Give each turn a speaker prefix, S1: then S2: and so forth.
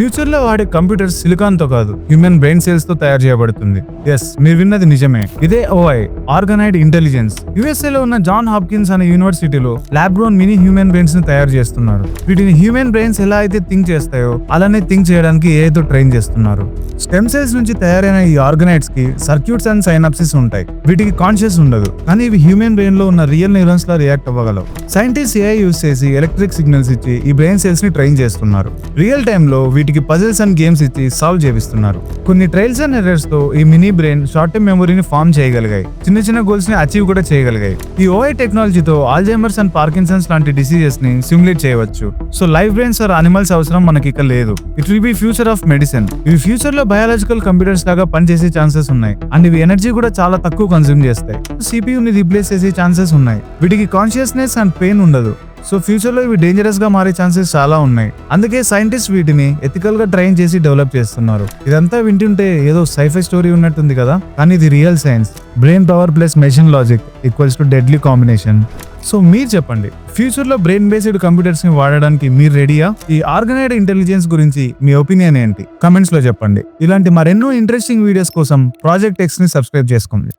S1: ఫ్యూచర్లో వాడే కంప్యూటర్ సిలికాన్తో కాదు హ్యూమన్ బ్రెయిన్ సెల్స్తో తయారు చేయబడుతుంది. ఎస్ మీరు విన్నది నిజమే. ఇదే ఓఐ ఆర్గనైడ్ ఇంటెలిజెన్స్. యుఎస్ఏ లో ఉన్న జాన్ హాప్కిన్స్ అనే యూనివర్సిటీలో ల్యాబ్రోన్ మినీ హ్యూమన్ బ్రెయిన్స్ని తయారు చేస్తున్నారు. వీటిని హ్యూమన్ బ్రెయిన్స్ ఎలా అయితే థింక్ చేస్తాయో అలానే థింక్ చేయడానికి ఏదో ట్రైన్ చేస్తున్నారు. స్టెమ్ సెల్స్ నుంచి తయారైన ఈ ఆర్గనైడ్స్కి సర్క్యూట్స్ అండ్ సైనాప్సిస్ ఉంటాయి. వీటికి కాన్షియస్ ఉండదు. కానీ ఇవి హ్యూమన్ బ్రెయిన్లో ఉన్న రియల్ న్యూరాన్స్ లా రియాక్ట్ అవ్వగలవు. సైంటిస్ట్ ఏఐ యూస్ చేసి ఎలక్ట్రిక్ సిగ్నల్స్ ఇచ్చి ఈ బ్రెయిన్ సెల్స్ని ట్రైన్ చేస్తున్నారు. రియల్ టైమ్లో వీటికి పజిల్స్ అండ్ గేమ్స్ ఇచ్చి సాల్వ్ చేపిస్తున్నారు. కొన్ని ట్రైల్స్ అండ్ ఎర్రర్స్తో ఈ మినీ బ్రెయిన్ షార్ట్ టర్మ్ మెమొరీని ఫామ్ చేయగలిగాయి. చిన్న చిన్న గోల్స్ని అచీవ్ కూడా చేయగలిగాయి. ఈ ఓఐ టెక్నాలజీతో ఆల్జైమర్స్ అండ్ పార్కిన్సన్స్ లాంటి డిసీజెస్ని సిమ్యులేట్ చేయవచ్చు. So life brains or animals అవసరం మనకి ఇక లేదు. It will be future of medicine ఇవి ఫ్యూచర్లో బయాలజికల్ కంప్యూటర్స్ లాగా పనిచేసే ఛాన్సెస్ ఉన్నాయి. అండ్ ఇవి ఎనర్జీ కూడా చాలా తక్కువ కన్జ్యూమ్ చేస్తాయి. CPU ని రీప్లేస్ చేసే ఛాన్సెస్ ఉన్నాయి. వీటికి కాన్షియస్నెస్ అండ్ పెయిన్ ఉండదు. సో ఫ్యూచర్లో ఇవి డేంజరస్గా మారే ఛాన్సెస్ చాలా ఉన్నాయి. అందుకే సైంటిస్ట్ వీటిని ఎథికల్గా ట్రైన్ చేసి డెవలప్ చేస్తున్నారు. ఇదంతా వింటుంటే ఏదో సైఫై స్టోరీ ఉన్నట్టుంది కదా? కానీ ఇది real science brain power plus machine logic equals to deadly combination so మీరు చెప్పండి ఫ్యూచర్లో బ్రెయిన్ బేస్డ్ కంప్యూటర్స్ని వాడడానికి మీరు రెడీయా ఈ ఆర్గనైడ్ ఇంటెలిజెన్స్ గురించి మీ ఒపీనియన్ ఏంటి? కమెంట్స్లో చెప్పండి. ఇలాంటి మరెన్నో ఇంట్రెస్టింగ్ వీడియోస్ కోసం ప్రాజెక్ట్ ఎక్స్ని సబ్స్క్రైబ్ చేసుకోండి.